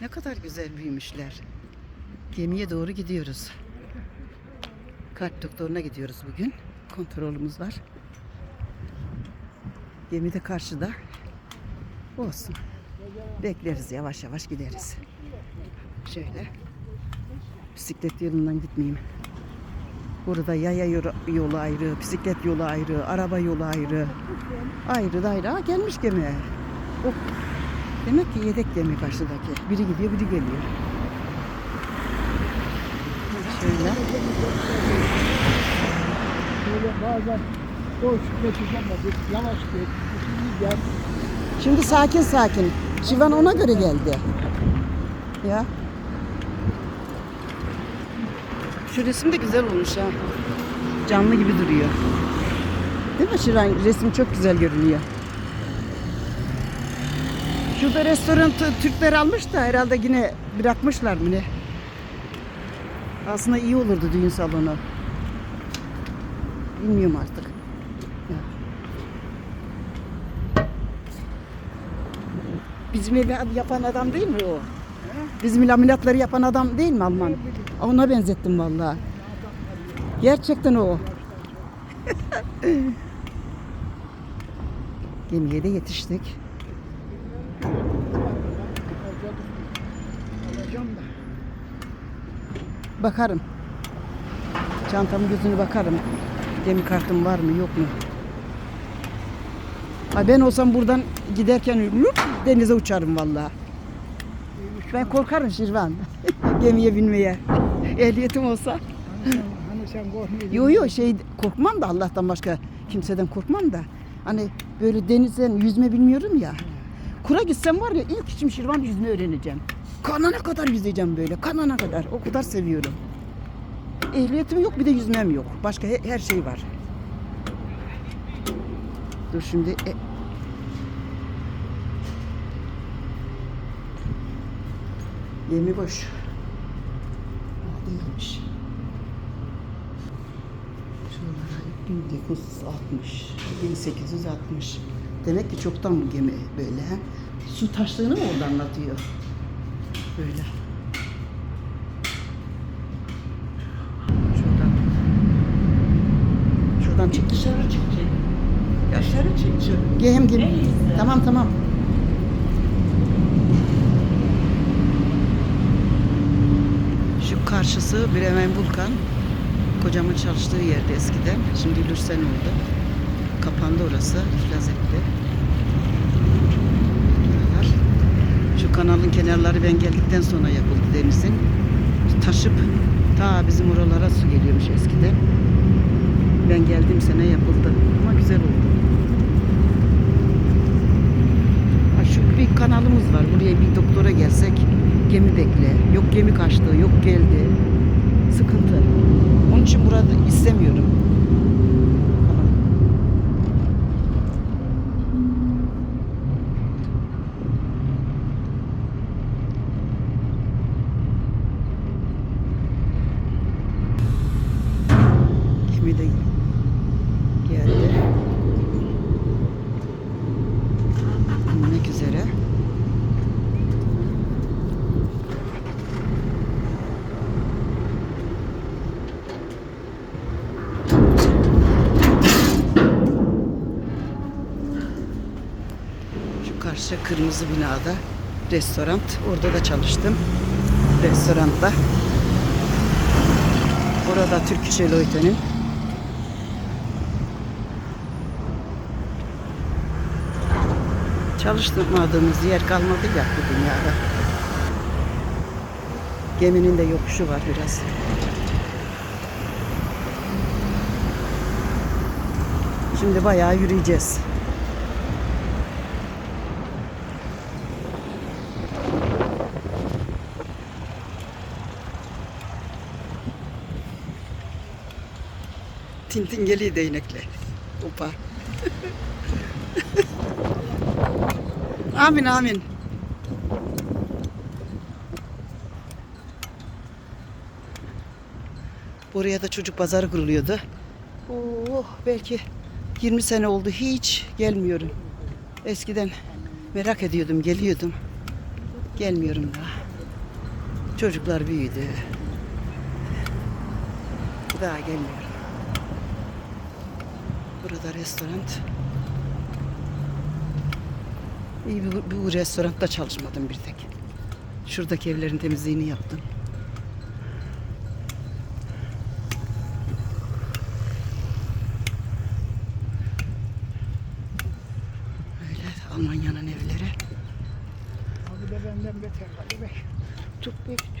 Ne kadar güzel büyümüşler. Gemiye doğru gidiyoruz. Kalp doktoruna gidiyoruz bugün. Kontrolümüz var. Gemi de karşıda. Olsun. Bekleriz yavaş yavaş gideriz. Şöyle. Bisiklet yolundan gitmeyeyim. Burada yaya yolu- ayrı, bisiklet yolu ayrı, araba yolu ayrı. Ayrı da ayrı. Aa, gelmiş gemi. Oh. Demek ki yedek gemi karşıdaki. Biri gidiyor, biri geliyor. Şöyle. Böyle bazen boş geçeceğim de yavaş geç. Şimdi gel. Şimdi sakin sakin. Şivan ona göre geldi. Ya. Şu resim de güzel olmuş ha. Canlı gibi duruyor. Değil mi Şivan? Resim çok güzel görünüyor. Şurada restoran Türkler almış da herhalde yine bırakmışlar mı ne? Aslında iyi olurdu düğün salonu. Bilmiyorum artık. Bizim evi yapan adam değil mi o? Bizim laminatları yapan adam değil mi Alman? Ona benzettim vallahi. Gerçekten o. Gemiye de yetiştik. Alacağım da. Bakarım. Çantamın gözünü bakarım. Gemi kartım var mı yok mu? Ay ben olsam buradan giderken lüp denize uçarım vallahi. Ben korkarım Şirvan. Gemiye binmeye. Ehliyetim olsa. Hani sen, hani sen korkmuyorsun. Yo yo şey korkmam da Allah'tan başka kimseden korkmam da. Hani böyle denizden yüzme bilmiyorum ya. Kura gitsem var ya ilk işim Şirvan yüzme öğreneceğim. Kanana kadar yüzeceğim böyle. Kanana kadar. O kadar seviyorum. Ehliyetim yok bir de yüzmem yok. Başka he- her şey var. Dur şimdi. E... Yemi boş. Değilmiş. Şuralara 1960, 1860. Demek ki çoktan bu gemi böyle. Su taştığını mı orada anlatıyor? Böyle. Şuradan. Şuradan çık dışarı çık. Dışarı çık. çık. Hem gemi. Tamam tamam. Şu karşısı Bremen Vulkan. Kocamın çalıştığı yerde eskiden. Şimdi Lürsen oldu. Kapandı orası. İflas etti. Buralar. Şu kanalın kenarları ben geldikten sonra yapıldı denizin. Taşıp ta bizim oralara su geliyormuş eskiden. Ben geldiğim sene yapıldı. Ama güzel oldu. Ha, şu bir kanalımız var. Buraya bir doktora gelsek gemi bekle. Yok gemi kaçtı, yok geldi. Sıkıntı. Onun için burada istemiyorum. Gemi de geldi. Inmek üzere. Şu karşı kırmızı binada restoran. Orada da çalıştım. Restoranda. Orada Türk Leute Çalıştırmadığımız yer kalmadı ya bu dünyada. Geminin de yokuşu var biraz. Şimdi bayağı yürüyeceğiz. Tintin geliyor değnekle. Hopa. Amin amin. Buraya da çocuk pazarı kuruluyordu. Oh belki 20 sene oldu hiç gelmiyorum. Eskiden merak ediyordum, geliyordum. Gelmiyorum daha. Çocuklar büyüdü. Daha gelmiyorum. Burada restoran. İyi bu, bu restoranda çalışmadım bir tek. Şuradaki evlerin temizliğini yaptım. Öyle Almanya'nın evleri. Abi de benden beter Ali Bey. Tut bir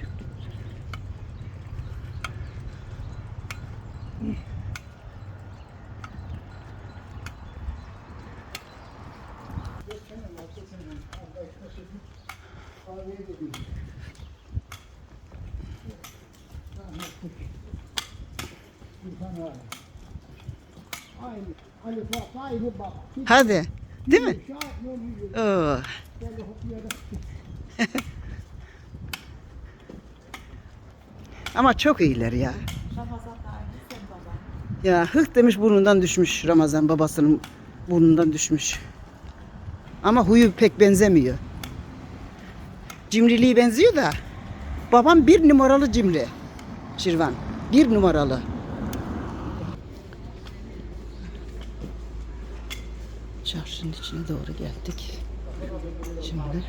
Hadi. Değil mi? Oo. Hoplayarak. Ama çok iyiler ya. Ya hıh demiş burnundan düşmüş Ramazan babasının burnundan düşmüş. Ama huyu pek benzemiyor. Cimriliği benziyor da babam bir numaralı cimri. Şirvan. Bir numaralı. Çarşının içine doğru geldik. Şimdi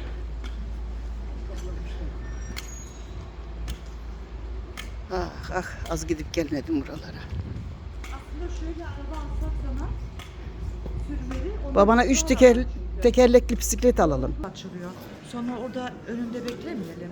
Ah ah az gidip gelmedim buralara. Aslında şöyle araba alsak sana sürmeli. Babana üç teker, tekerlekli bisiklet alalım. açılıyor. Sonra orada önünde beklemeyelim.